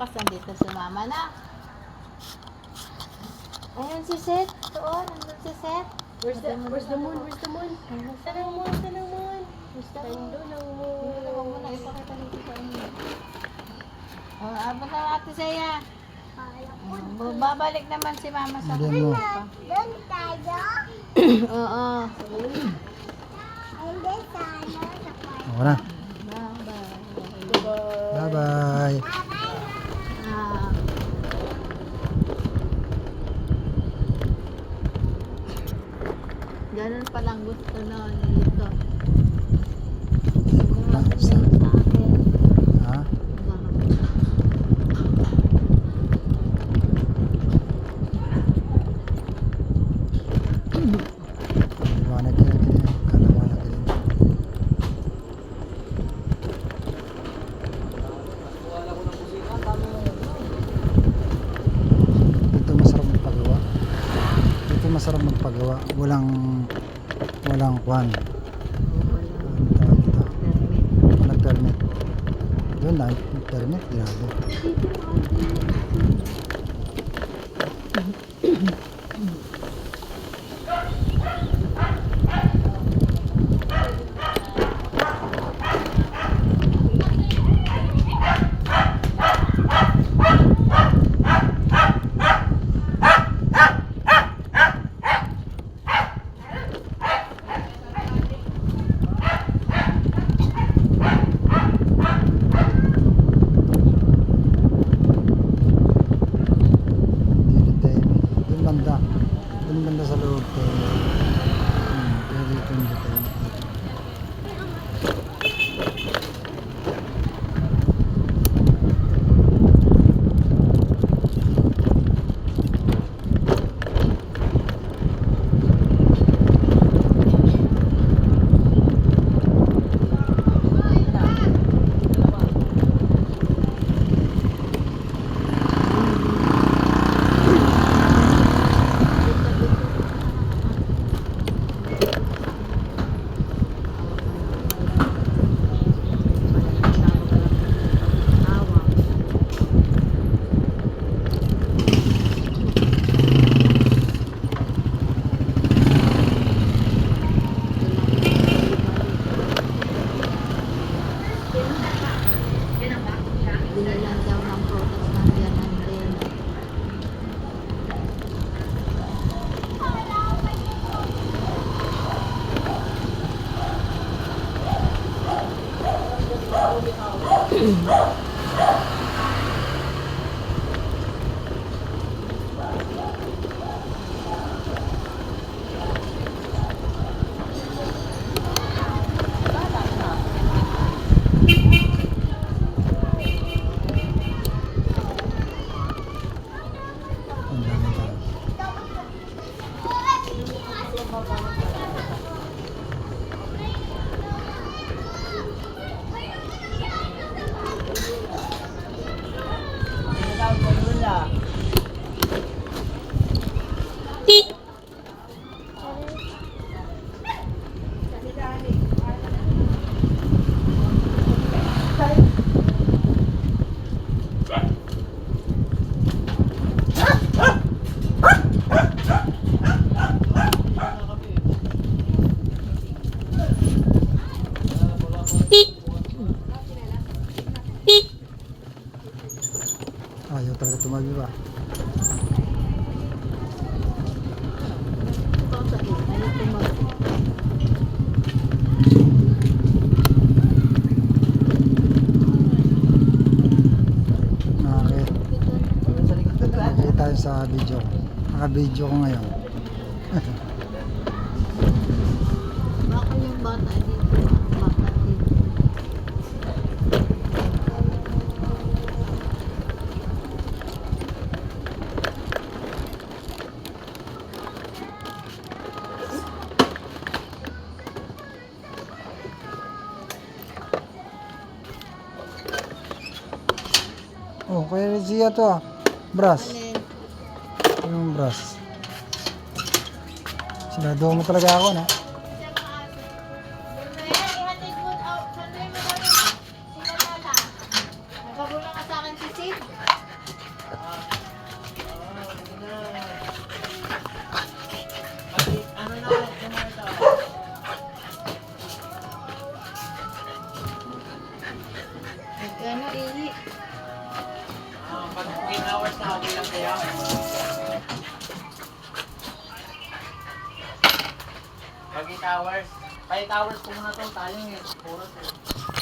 bukas nandito si mama na. Ayan si Seth. Doon, nandun si Seth. Where's the, where's the moon? Where's the moon? Saan ang moon? Saan ang moon? Gusto mo? Nandun ang moon. ko muna ipakita dito sa inyo. Oh, abot na natin saya. Oh, babalik naman si mama sa mo. Doon tayo. Oo. Hindi tayo sa kwarto. Oo na. Ganun palang gusto Ganun sa- sa akin. Ha? Liwanag ka magpagawa. Walang walang kwan. Walang permit. Yun na, permit. Grabe. Apabila yang mampu atas kalian nanti. Mm-hmm. Tumabi ba? Sa video. Naka-video ko ngayon. Baka yung bata dito, Kaya Rizia to ah. Brass. Alin? Yung brass. Sinado mo talaga ako, no? Pag 8 hours, 5 hours po muna to, tayo eh. Puro to.